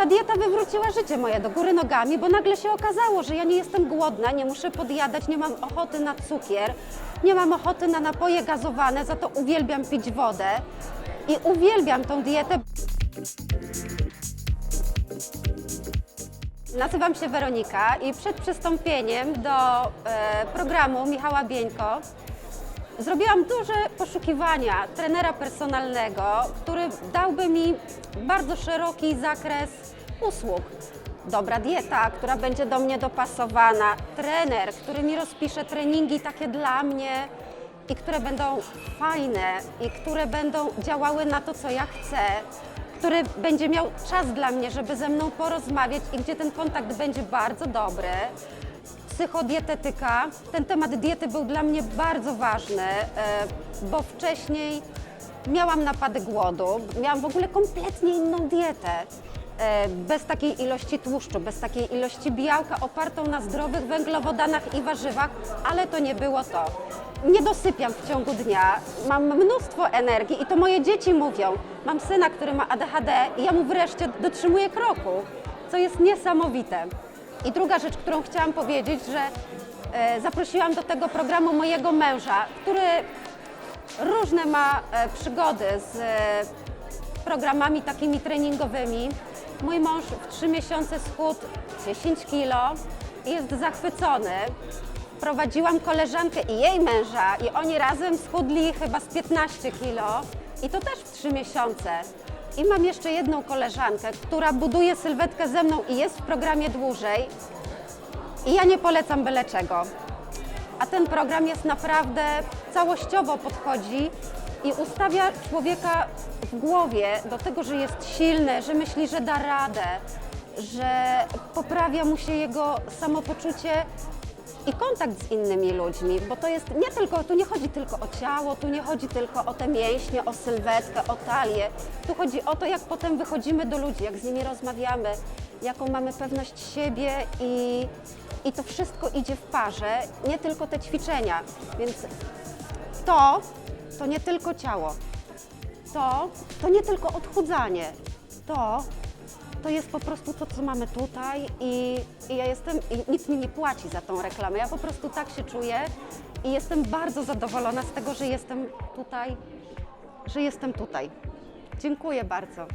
Ta dieta wywróciła życie moje do góry nogami, bo nagle się okazało, że ja nie jestem głodna, nie muszę podjadać, nie mam ochoty na cukier, nie mam ochoty na napoje gazowane, za to uwielbiam pić wodę i uwielbiam tą dietę. Nazywam się Weronika i przed przystąpieniem do e, programu Michała Bieńko zrobiłam duże poszukiwania trenera personalnego, który dałby mi bardzo szeroki zakres usług. Dobra dieta, która będzie do mnie dopasowana, trener, który mi rozpisze treningi takie dla mnie i które będą fajne i które będą działały na to, co ja chcę, który będzie miał czas dla mnie, żeby ze mną porozmawiać i gdzie ten kontakt będzie bardzo dobry psychodietetyka. Ten temat diety był dla mnie bardzo ważny, e, bo wcześniej miałam napady głodu, miałam w ogóle kompletnie inną dietę. E, Bez takiej ilości tłuszczu, bez takiej ilości białka, opartą na zdrowych węglowodanach i warzywach, ale to nie było to. Nie dosypiam w ciągu dnia, mam mnóstwo energii i to moje dzieci mówią. Mam syna, który ma ADHD i ja mu wreszcie dotrzymuję kroku, co jest niesamowite. I druga rzecz, którą chciałam powiedzieć, że e, zaprosiłam do tego programu mojego męża, który różne ma e, przygody z programami takimi treningowymi. Mój mąż w trzy miesiące schudł 10 kilo i jest zachwycony. Prowadziłam koleżankę i jej męża i oni razem schudli chyba z 15 kilo i to też w trzy miesiące. I mam jeszcze jedną koleżankę, która buduje sylwetkę ze mną i jest w programie dłużej. I ja nie polecam byle czego. A ten program jest naprawdę całościowo podchodzi i ustawia człowieka w głowie do tego, że jest silny, że myśli, że da radę, że poprawia mu się jego samopoczucie i kontakt z innymi ludźmi, bo to jest nie tylko, tu nie chodzi tylko o ciało, tu nie chodzi tylko o te mięśnie, o sylwetkę, o talię. Tu chodzi o to, jak potem wychodzimy do ludzi, jak z nimi rozmawiamy, jaką mamy pewność siebie i, i to wszystko idzie w parze, nie tylko te ćwiczenia. Więc to, to nie tylko ciało, to, to nie tylko odchudzanie, to, to jest po prostu to, co mamy tutaj i, i ja jestem, i nikt mi nie płaci za tą reklamę, ja po prostu tak się czuję i jestem bardzo zadowolona z tego, że jestem tutaj, że jestem tutaj. Dziękuję bardzo.